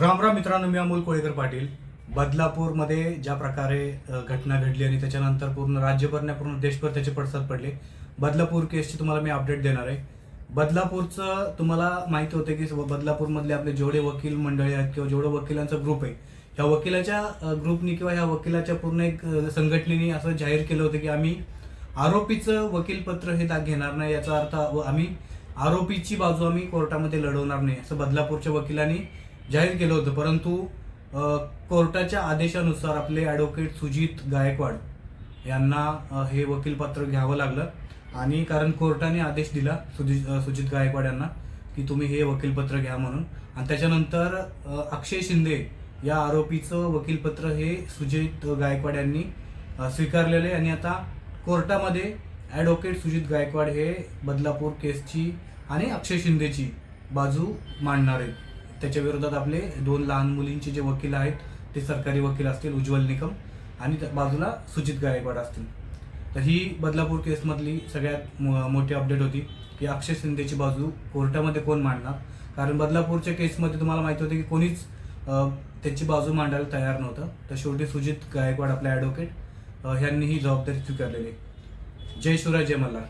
राम राम मित्रांनो मी अमोल कोळेकर पाटील. बदलापूरमध्ये ज्या प्रकारे घटना घडली आणि त्याच्यानंतर पूर्ण राज्यभर नाही पूर्ण देशभर त्याचे पडसाद पडले बदलापूर केसची तुम्हाला मी अपडेट देणार आहे. बदलापूरचं तुम्हाला माहिती होतं की बदलापूरमधले आपले जेवढे वकील मंडळी आहेत किंवा जेवढं वकिलांचा ग्रुप आहे ह्या वकिलाच्या ग्रुपनी किंवा ह्या वकिलाच्या पूर्ण एक संघटनेने असं जाहीर केलं होतं की आम्ही आरोपीचं वकीलपत्र हे दाग घेणार नाही याचा अर्थ आम्ही आरोपीची बाजू आम्ही कोर्टामध्ये लढवणार नाही असं बदलापूरच्या वकिलांनी जाहीर केलं होतं परंतु कोर्टाच्या आदेशानुसार आपले ॲडव्होकेट सुजित गायकवाड यांना हे वकीलपत्र घ्यावं लागलं. आणि कारण कोर्टाने आदेश दिला सुजित सुजित गायकवाड यांना की तुम्ही हे वकीलपत्र घ्या म्हणून. आणि त्याच्यानंतर अक्षय शिंदे या आरोपीचं वकीलपत्र हे सुजित गायकवाड यांनी स्वीकारलेले स्वीकारलेलं आहे. आणि आता कोर्टामध्ये ॲडव्होकेट सुजित गायकवाड हे बदलापूर केसची आणि अक्षय शिंदेची बाजू मांडणार आहेत. त्याच्या विरोधात आपले दोन लहान मुलींचे जे वकील आहेत ते सरकारी वकील असतील उज्ज्वल निकम आणि बाजूला सुजित गायकवाड असतील. तर ही बदलापूर केसमधली सगळ्यात मोठी अपडेट होती की अक्षय शिंदेची बाजू कोर्टामध्ये कोण मांडणार? कारण बदलापूरच्या केसमध्ये तुम्हाला माहिती होतं की कोणीच त्याची बाजू मांडायला तयार नव्हतं. तर शेवटी सुजित गायकवाड आपले ॲडव्होकेट ह्यांनी ही जबाबदारी स्वीकारलेली जय शिवराय जय मल्हार.